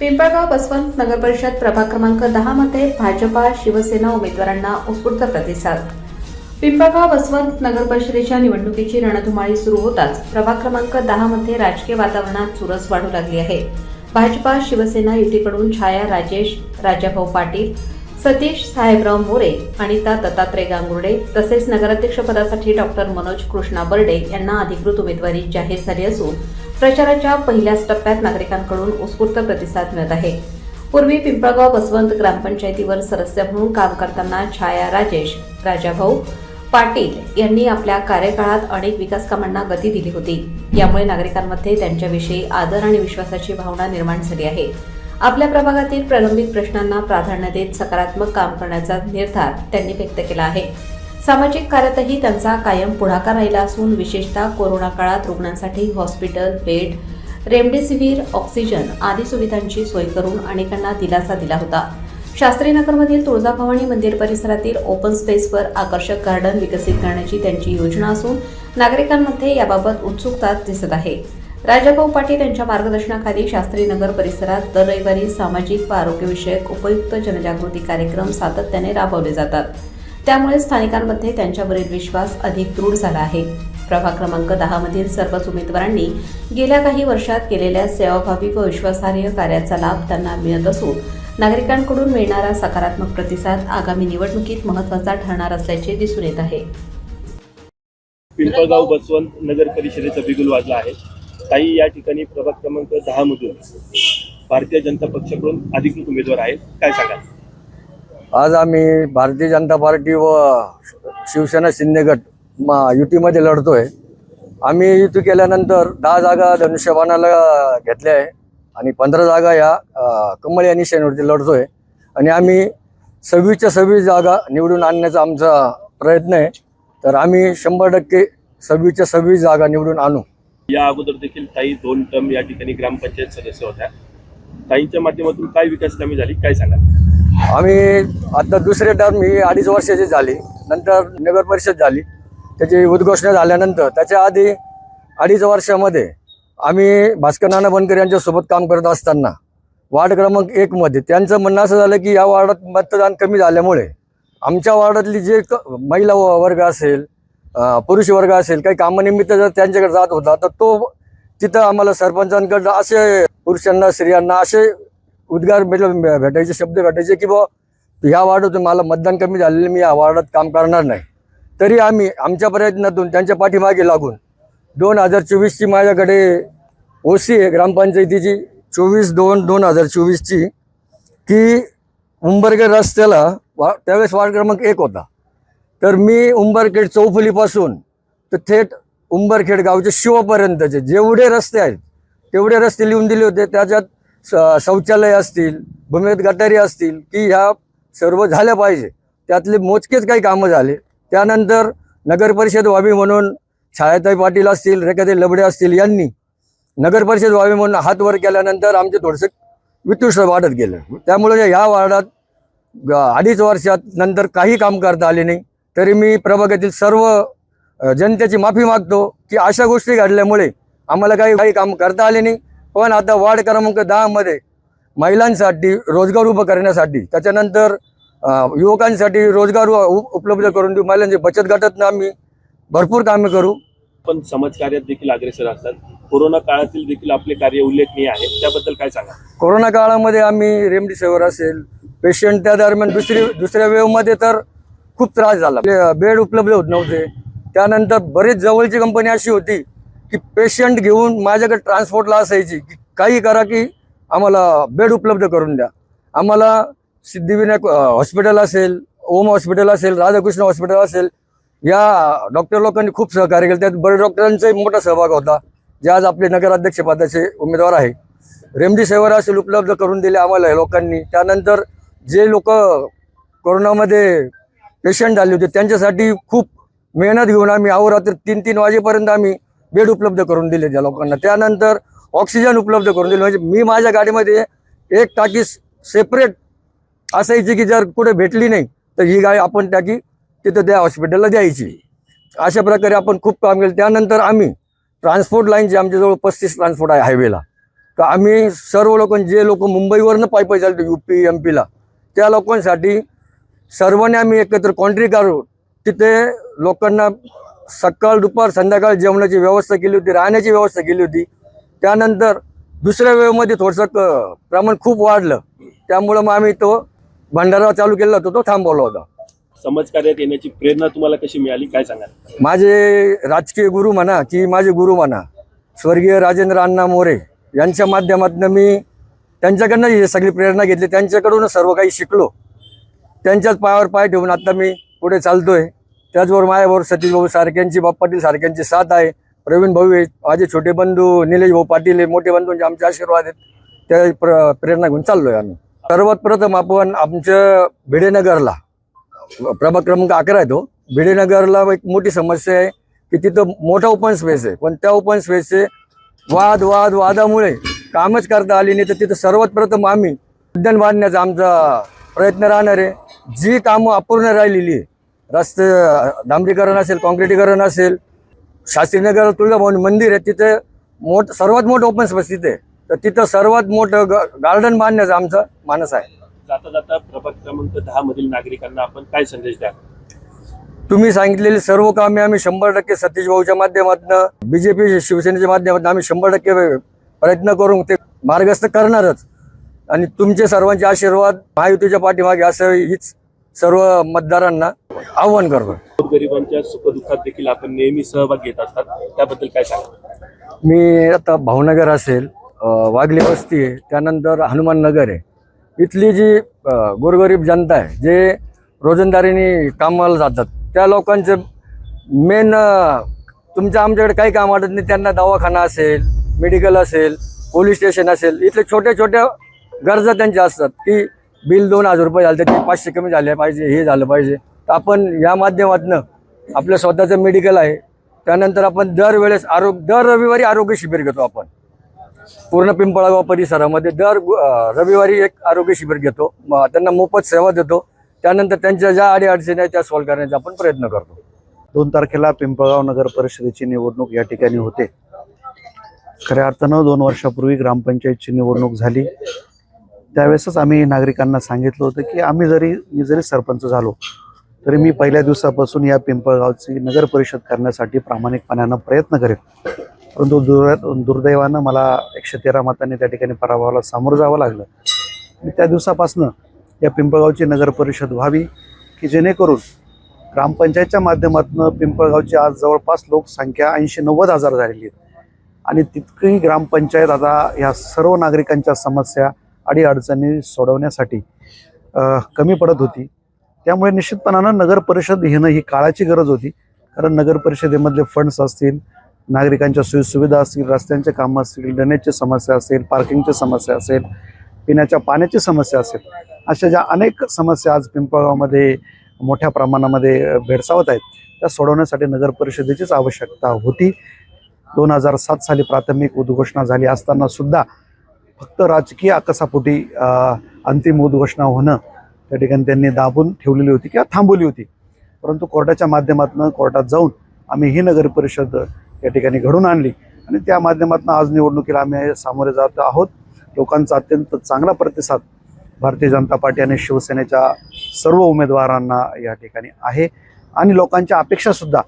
पिंपळगाव बसवंत नगर परिषद प्रभाग क्रमांक दहा मध्ये भाजपा शिवसेना उमेदवारांना उत्स्फूर्त प्रतिसाद. पिंपळगाव बसवंत नगर परिषदेच्या निवडणुकीची रणधुमाळी सुरू होताच प्रभाग क्रमांक दहा मध्ये राजकीय वातावरणात चुरस वाढू लागली आहे. भाजपा शिवसेना युतीकडून छाया राजेश राजाभाऊ पाटील सतीश साहेबराव मोरे अनिता दत्तात्रय गांगुर्डे तसेच नगराध्यक्षपदासाठी डॉक्टर मनोज कृष्णा बर्डे यांना अधिकृत उमेदवारी जाहीर झाली असून प्रचाराच्या पहिल्याच टप्प्यात नागरिकांकडून उत्स्फूर्त प्रतिसाद मिळत आहे. पूर्वी पिंपळगाव बसवंत ग्रामपंचायतीवर सदस्य म्हणून काम करताना छाया राजेश राजाभाऊ पाटील यांनी आपल्या कार्यकाळात अनेक विकास कामांना गती दिली होती. यामुळे नागरिकांमध्ये त्यांच्याविषयी आदर आणि विश्वासाची भावना निर्माण झाली आहे. आपल्या प्रभागातील प्रलंबित प्रश्नांना प्राधान्य देत सकारात्मक काम करण्याचा निर्धार त्यांनी व्यक्त केला आहे. सामाजिक कार्यातही त्यांचा कायम पुढाकार राहिला असून विशेषतः कोरोना काळात रुग्णांसाठी हॉस्पिटल बेड रेमडेसिवीर ऑक्सिजन आदी सुविधांची सोय करून अनेकांना दिलासा दिला होता. शास्त्रीनगरमधील तुळजाभवानी मंदिर परिसरातील ओपन स्पेसवर आकर्षक गार्डन विकसित करण्याची त्यांची योजना असून नागरिकांमध्ये याबाबत उत्सुकता दिसत आहे. राजाभाऊ पाटील यांच्या मार्गदर्शनाखाली शास्त्रीनगर परिसरात दर रविवारी सामाजिक व आरोग्यविषयक उपयुक्त जनजागृती कार्यक्रम सातत्याने राबवले जातात. त्यामुळे स्थानिकांमध्ये त्यांच्यावरील विश्वास अधिक दृढ झाला आहे. प्रभाग क्रमांक दहा मधील सर्वच उमेदवारांनी गेल्या काही वर्षात केलेल्या सेवाभावी व विश्वासार्ह कार्याचा लाभ त्यांना मिळत असून नागरिकांकडून मिळणारा सकारात्मक प्रतिसाद आगामी निवडणुकीत महत्त्वाचा ठरणार असल्याचे दिसून येत आहे. पिंपळगाव बसवंत नगर परिषदेचा बिगुल वाजला आहे. ताई या ठिकाणी प्रभाग क्रमांक दहा मधून भारतीय जनता पक्षाकडून अधिकृत उमेदवार आहेत. काय सांगाल? आज आम्ही भारतीय जनता पार्टी व शिवसेना शिंदे गट युतीमध्ये लढतोय. आम्ही युती केल्यानंतर दहा जागा धनुष्यबाणाला घेतल्या आहे आणि पंधरा जागा या कमल या निशाणीवरती लढतोय. आणि आम्ही सव्वीसच्या सव्वीस जागा निवडून आणण्याचा आमचा प्रयत्न आहे. तर आम्ही शंभर टक्के सव्वीसच्या सव्वीस जागा निवडून आणू. या अगोदर देखील ताई दोन टर्म या ठिकाणी ग्रामपंचायत सदस्य होत्या. ताईंच्या माध्यमातून काय विकास कामी झाली काय सांगा आम्ही आता दुसरे टर्म ही अडीच वर्षाची झाली. नंतर नगर परिषद झाली. त्याची उद्घोषणा झाल्यानंतर त्याच्या आधी अडीच वर्षामध्ये आम्ही भास्कर नाना बनकर यांच्यासोबत काम करत असताना वार्ड क्रमांक एकमध्ये त्यांचं म्हणणं असं झालं की या वार्डात मतदान कमी झाल्यामुळे आमच्या वार्डातली जे क महिला व- वर्ग असेल पुरुष वर्ग असेल काही कामानिमित्त जर त्यांच्याकडे जात होता तर तो तिथं आम्हाला सरपंचांकडं असे पुरुषांना स्त्रियांना असे उद्गार भेटायचे शब्द भेटायचे की बा ह्या वार्डातून मला मतदान कमी झालेलं मी या वार्डात काम करणार नाही. तरी आम्ही आमच्या प्रयत्नातून त्यांच्या पाठीमागे लागून दोन हजार चोवीसची माझ्याकडे ओसी आहे ग्रामपंचायतीची चोवीस दोन दोन हजार चोवीसची की उंबरगड रस्त्याला वा त्यावेळेस वार्ड क्रमांक एक होता. तर मी उंबरखेड चौफुलीपासून तर थेट उंबरखेड गावचे शिवपर्यंतचे जेवढे रस्ते आहेत तेवढे रस्ते लिहून दिले होते. त्याच्यात स- शौचालय असतील भूमिगत गटारी असतील की ह्या सर्व झाल्या पाहिजे. त्यातले मोजकेच काही कामं झाले. त्यानंतर नगरपरिषद व्हावी म्हणून छायाताई पाटील असतील रेखाताई लबडे असतील यांनी नगरपरिषद व्हावी म्हणून हात वर केल्यानंतर आमचे थोडंसं वितुष्ट वाढत गेलं. त्यामुळे ह्या वार्डात अडीच वर्षात नंतर काही काम करता आले नाही. तरी मी प्रभागातील सर्व जनतेची माफी मागतो की अशा गोष्टी घडल्यामुळे आम्हाला काही काही काम करता आले नाही. पण आता वार्ड क्रमांक दहामध्ये महिलांसाठी रोजगार उभं करण्यासाठी त्याच्यानंतर युवकांसाठी रोजगार उपलब्ध करून देऊ महिलांच्या बचत गटातनं आम्ही भरपूर कामे करू. पण समाजकार्यात देखील अग्रेसर असतात. कोरोना काळातील देखील आपले कार्य उल्लेखनीय आहे. त्याबद्दल काय सांगा कोरोना काळामध्ये आम्ही रेमडेसिवीर असेल पेशंट त्या दरम्यान दुसरी दुसऱ्या वेवमध्ये तर खूप त्रास झाला. म्हणजे, बे- बेड उपलब्ध होत नव्हते. त्यानंतर बरेच जवळची कंपनी अशी होती की पेशंट घेऊन माझ्याकडे ट्रान्सपोर्टला असायची की काही करा की आम्हाला बेड उपलब्ध करून द्या. आम्हाला सिद्धिविनायक हॉस्पिटल असेल ओम हॉस्पिटल असेल राधाकृष्ण हॉस्पिटल असेल या डॉक्टर लोकांनी खूप सहकार्य केलं. त्यात बरे डॉक्टरांचाही मोठा सहभाग होता जे आज आपले नगराध्यक्षपदाचे उमेदवार आहे. रेमडेसिवीर असेल उपलब्ध करून दिले आम्हाला लोकांनी. त्यानंतर जे लोक कोरोनामध्ये पेशंट झाले होते. त्यांच्यासाठी खूप मेहनत घेऊन आम्ही अहोरात्र तीन तीन वाजेपर्यंत आम्ही बेड उपलब्ध करून दिले त्या लोकांना. त्यानंतर ऑक्सिजन उपलब्ध करून दिले. म्हणजे मी माझ्या गाडीमध्ये एक टाकी सेपरेट असायची की जर कुठे भेटली नाही तर ही गाडी आपण टाकी तिथं त्या हॉस्पिटलला द्यायची. अशा प्रकारे आपण खूप काम केलं. त्यानंतर आम्ही ट्रान्सपोर्ट लाईनचे आमच्याजवळ पस्तीस ट्रान्सपोर्ट आहे हायवेला तर आम्ही सर्व लोक जे लोक मुंबईवरनं पायी पायी चालतो यू पी एम पीला त्या लोकांसाठी सर्वांनी आम्ही एकत्र कॉन्ट्री करू तिथे लोकांना सकाळ दुपार संध्याकाळ जेवणाची व्यवस्था केली होती राहण्याची व्यवस्था केली होती. त्यानंतर दुसऱ्या वेळेमध्ये थोडंसं क प्रमाण खूप वाढलं. त्यामुळं मग आम्ही तो भंडारा चालू केला होता तो थांबवला होता. समाजकार्यात येण्याची प्रेरणा तुम्हाला कशी मिळाली? काय सांगाल? माझे राजकीय गुरु म्हणा की माझे गुरु म्हणा स्वर्गीय राजेंद्र अण्णा मोरे यांच्या माध्यमातून मी त्यांच्याकडनं ही सगळी प्रेरणा घेतली. त्यांच्याकडूनच सर्व काही शिकलो. त्यांच्याच पायावर पाय ठेवून आता मी पुढे चालतोय. त्याचबरोबर माझ्याबरोबर सतीश भाऊ सारख्यांची बाप पाटील सारख्यांची साथ आहे. प्रवीण भाऊ आहे माझे छोटे बंधू निलेश भाऊ पाटील आहे मोठे बंधूंचे आमचे आशीर्वाद आहेत. त्या प्र प्रेरणा घेऊन चाललोय आम्ही. सर्वात प्रथम आपण आमच्या भिडेनगरला प्रभाग क्रमांक अकरा आहे तो. भिडेनगरला एक मोठी समस्या आहे की तिथं मोठा ओपन स्पेस आहे. पण त्या ओपन स्पेसचे वाद वाद वादामुळे कामच करता आली नाही. तर तिथं सर्वात प्रथम आम्ही उद्यान बांधण्याचा आमचा प्रयत्न राहणार. आहे जी कामं अपूर्ण राहिलेली रस्ते डांबरीकरण असेल कॉन्क्रिटीकरण असेल शास्त्रीनगर तुळजाभवानी मंदिर आहे तिथे मोठ सर्वात मोठं ओपन स्पेस तिथे आहे. तर तिथं सर्वात मोठं गार्डन बांधण्याचा आमचा मानस आहे. जाता जाता प्रभाग क्रमांक दहा मधील नागरिकांना आपण काय संदेश द्या तुम्ही सांगितलेली सर्व कामे आम्ही शंभर टक्के सतीश भाऊच्या माध्यमातून बीजेपी शिवसेनेच्या माध्यमातून आम्ही शंभर टक्के प्रयत्न करून ते मार्गस्थ करणारच. आणि तुमचे सर्वांचे आशीर्वाद महायुतीच्या पाठीमागे असं हीच सर्व मतदारांना आव्हान करतो. गरिबांच्या सुखदुःखात देखील आपण नेहमी सहभाग घेत असतात. त्याबद्दल काय सांगा मी आता भावनगर असेल अं, वाघली वस्ती आहे त्यानंतर हनुमान नगर आहे. इथली जी गोरगरीब जनता आहे जे रोजंदारीने कामाला जातात त्या लोकांचं मेन तुमच्या आमच्याकडे काही काम वाटत नाही त्यांना दवाखाना असेल मेडिकल असेल पोलीस स्टेशन असेल इथले छोट्या छोट्या गरजा त्यांच्या असतात की बिल दोन हजार रुपये झाले तर ते पाचशे कमी झाले पाहिजे हे झालं पाहिजे. तर आपण या माध्यमातनं आपलं स्वतःचं मेडिकल आहे त्यानंतर आपण दरवेळेस आरोग्य दर रविवारी आरोग्य शिबिर घेतो आपण. पूर्ण पिंपळगाव परिसरामध्ये दर रविवारी एक आरोग्य शिबिर घेतो. त्यांना मोफत सेवा देतो. त्यानंतर त्यांच्या ज्या अडीअडचणी आहेत त्या सॉल्व्ह करण्याचा आपण प्रयत्न करतो. दोन तारखेला पिंपळगाव नगर परिषदेची निवडणूक या ठिकाणी होते. खऱ्या अर्थानं दोन वर्षापूर्वी ग्रामपंचायतची निवडणूक झाली. त्यावेळेसच आम्ही नागरिकांना सांगितलं होतं की आम्ही जरी मी जरी सरपंच झालो तरी मी पहिल्या दिवसापासून या पिंपळगावची नगर परिषद करण्यासाठी प्रामाणिकपणानं प्रयत्न करेन. परंतु दुर दुर्दैवानं मला एकशे तेरा मतांनी त्या ठिकाणी पराभवाला सामोरं जावं लागलं. आणि त्या दिवसापासनं या पिंपळगावची नगर परिषद व्हावी की जेणेकरून ग्रामपंचायतच्या माध्यमातून पिंपळगावची आज जवळपास लोकसंख्या ऐंशी नव्वद हजार झालेली आहे. आणि तितकी ग्रामपंचायत आता ह्या सर्व नागरिकांच्या समस्या अडीअडचणी सोडवण्यासाठी कमी पडत होती. त्यामुळे निश्चितपणानं नगर परिषद घेणं ही काळाची गरज होती. कारण नगर परिषदेमधले फंड्स असतील नागरिकांच्या सोयीसुविधा असतील रस्त्यांचे कामं असतील ड्रेनेजची समस्या असेल पार्किंगची समस्या असेल पिण्याच्या पाण्याची समस्या असेल अशा ज्या अनेक समस्या आज पिंपळगावमध्ये मोठ्या प्रमाणामध्ये भेडसावत आहेत त्या सोडवण्यासाठी नगर परिषदेचीच आवश्यकता होती. दोन हजार सात साली प्राथमिक उद्घोषणा झाली असताना सुद्धा फक्त राजकीय आकसापोटी अंतिम उद्घोषणा होणं त्या ठिकाणी त्यांनी दाबून ठेवलेली होती किंवा थांबवली होती. परंतु कोर्टाच्या माध्यमातून कोर्टात जाऊन आम्ही ही नगर परिषद या ठिकाणी घडून आणली आणि त्या माध्यमातून आज निवडणुकीला आम्ही सामोरे जात आहोत. लोकांचा अत्यंत चांगला प्रतिसाद भारतीय जनता पार्टी आणि शिवसेनेच्या सर्व उमेदवारांना या ठिकाणी आहे. आणि लोकांच्या अपेक्षासुद्धा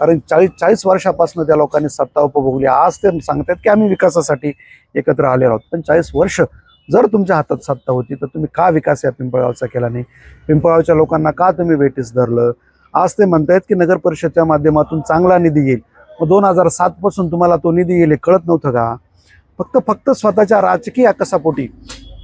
कारण चाळीस चाळीस वर्षापासून त्या लोकांनी सत्ता उपभोगली. आज ते सांगतात की आम्ही विकासासाठी एकत्र आले आहोत. पण चाळीस वर्ष जर तुमच्या हातात सत्ता होती तर तुम्ही का विकास या पिंपळगावचा केला नाही? पिंपळगावच्या लोकांना का तुम्ही वेटीस धरलं? आज ते म्हणतायत की नगर परिषदच्या माध्यमातून चांगला निधी येईल. मग दोन हजार सातपासून तुम्हाला तो निधी येईल कळत नव्हतं का? फक्त फक्त स्वतःच्या राजकीय आकसापोटी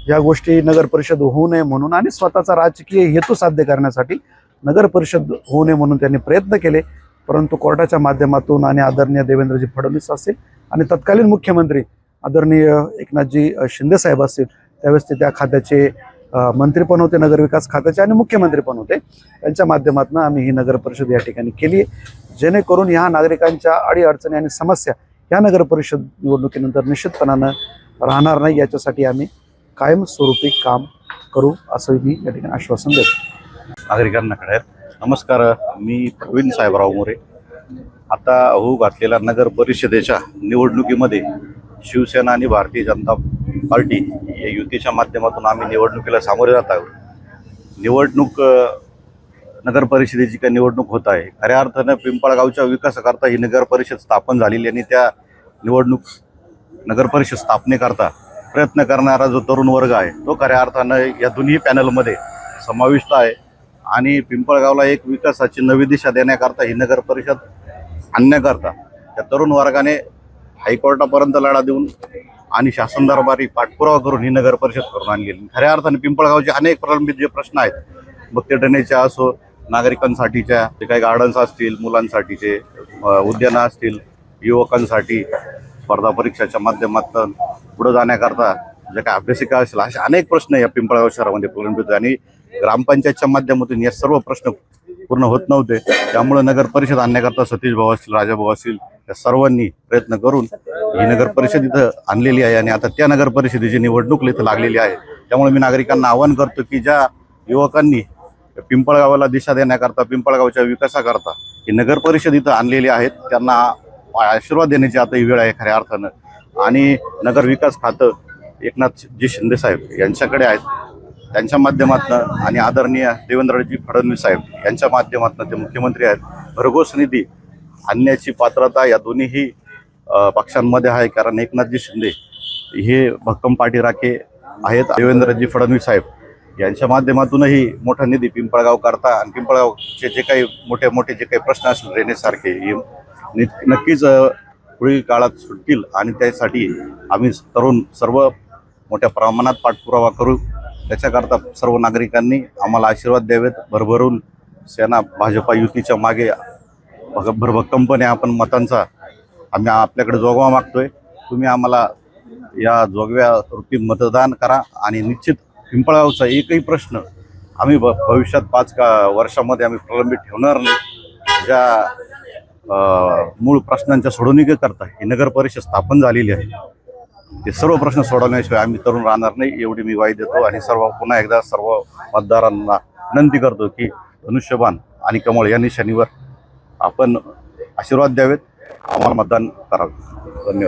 या गोष्टी नगर परिषद होऊ नये म्हणून आणि स्वतःचा राजकीय हेतू साध्य करण्यासाठी नगर परिषद होऊ नये म्हणून त्यांनी प्रयत्न केले. परंतु कोर्टाच्या माध्यमातून आणि आदरणीय देवेंद्रजी फडणवीस असतील आणि तत्कालीन मुख्यमंत्री आदरणीय एकनाथजी अ, शिंदे साहेब असतील त्यावेळेस ते त्या खात्याचे मंत्री पण होते नगरविकास खात्याचे आणि मुख्यमंत्री पण होते. त्यांच्या माध्यमातून आम्ही ही नगर परिषद या ठिकाणी केली आहे. जेणेकरून ह्या नागरिकांच्या अडीअडचणी आणि समस्या ह्या नगर परिषद निवडणुकीनंतर निश्चितपणानं राहणार नाही याच्यासाठी आम्ही कायमस्वरूपी काम करू असं मी या ठिकाणी आश्वासन देतो. नागरिकांना कळेल. नमस्कार मी प्रवीण साहेबराव मोरे. आता होऊ घातलेल्या नगर परिषदेच्या निवडणुकीमध्ये शिवसेना आणि भारतीय जनता पार्टी या युतीच्या माध्यमातून आम्ही निवडणुकीला सामोरे जात आहोत. निवडणूक नगर परिषदेची काही निवडणूक होत आहे. खऱ्या अर्थानं पिंपळगावच्या विकासाकरता ही नगर परिषद स्थापन झालेली आणि त्या निवडणूक नगर परिषद स्थापनेकरता प्रयत्न करणारा जो तरुण वर्ग आहे तो खऱ्या अर्थानं या दोन्ही पॅनलमध्ये समाविष्ट आहे. आणि पिंपळगावला एक विकासाची नवी दिशा देण्याकरता ही नगर परिषद आणण्याकरता त्या तरुण वर्गाने हायकोर्टापर्यंत लढा देऊन आणि शासन दरबारी पाठपुरावा करून ही नगर परिषद करून आणलेली. खऱ्या अर्थाने पिंपळगावचे अनेक प्रलंबित जे प्रश्न आहेत मग ते ड्रेनेजच्या असो नागरिकांसाठीच्या जे काही गार्डन्स असतील मुलांसाठीचे उद्यानं असतील युवकांसाठी स्पर्धा परीक्षाच्या माध्यमातून पुढे जाण्याकरता जे काही अभ्यासिका असेल असे अनेक प्रश्न या पिंपळगाव शहरामध्ये प्रलंबित आणि ग्रामपंचायतच्या माध्यमातून या सर्व प्रश्न पूर्ण होत नव्हते. त्यामुळे नगर परिषद आणण्याकरता सतीश भाऊ असतील राजाभाऊ असतील या सर्वांनी प्रयत्न करून ही नगर परिषद इथं आणलेली आहे आणि आता त्या नगर परिषदेची निवडणूक इथं लागलेली आहे. त्यामुळे मी नागरिकांना आवाहन करतो की ज्या युवकांनी पिंपळगावाला दिशा देण्याकरता पिंपळगावच्या विकासाकरता ही नगर परिषद इथं आणलेली आहेत त्यांना आशीर्वाद देण्याची आता ही वेळ आहे खऱ्या अर्थानं. आणि नगर विकास खातं एकनाथजी शिंदे साहेब यांच्याकडे आहेत. त्यांच्या माध्यमातून आणि आदरणीय देवेंद्रजी फडणवीस साहेब यांच्या माध्यमातून ते मुख्यमंत्री आहेत. भरघोस निधी आणण्याची पात्रता या दोन्हीही पक्षांमध्ये आहे. कारण एकनाथजी शिंदे हे भक्कम पाठी राखे आहेत. देवेंद्रजी फडणवीस साहेब यांच्या माध्यमातूनही मोठा निधी पिंपळगाव करता आणि पिंपळगावचे जे काही मोठे मोठे जे काही प्रश्न असतील ड्रेनेजसारखे हे नि- नक्कीच पुढील काळात सुटतील. आणि त्यासाठी आम्ही तरुण सर्व मोठ्या प्रमाणात पाठपुरावा करू. त्याच्याकरता सर्व नागरिकांनी आम्हाला आशीर्वाद द्यावेत. भरभरून सेना भाजपा युतीच्या मागे भरभक्कमपणे आपण मतांचा आम्ही आपल्याकडे जोगवा मागतोय. तुम्ही आम्हाला या जोगव्या रूपी मतदान करा आणि निश्चित पिंपळगावचा एकही प्रश्न आम्ही भ भविष्यात पाच का वर्षामध्ये आम्ही प्रलंबित ठेवणार नाही. ज्या मूळ प्रश्नांच्या सोडवणुकीकरता ही नगर परिषद स्थापन झालेली आहे. ते सर्व प्रश्न सोडवण्याशिवाय आम्ही तरुण राहणार नाही एवढी मी ग्वाही देतो आणि सर्व पुन्हा एकदा सर्व मतदारांना विनंती करतो की धनुष्यबान आणि कमळ यांनी शनिवार आपण आशीर्वाद द्यावेत. आम्हाला मतदान करावे.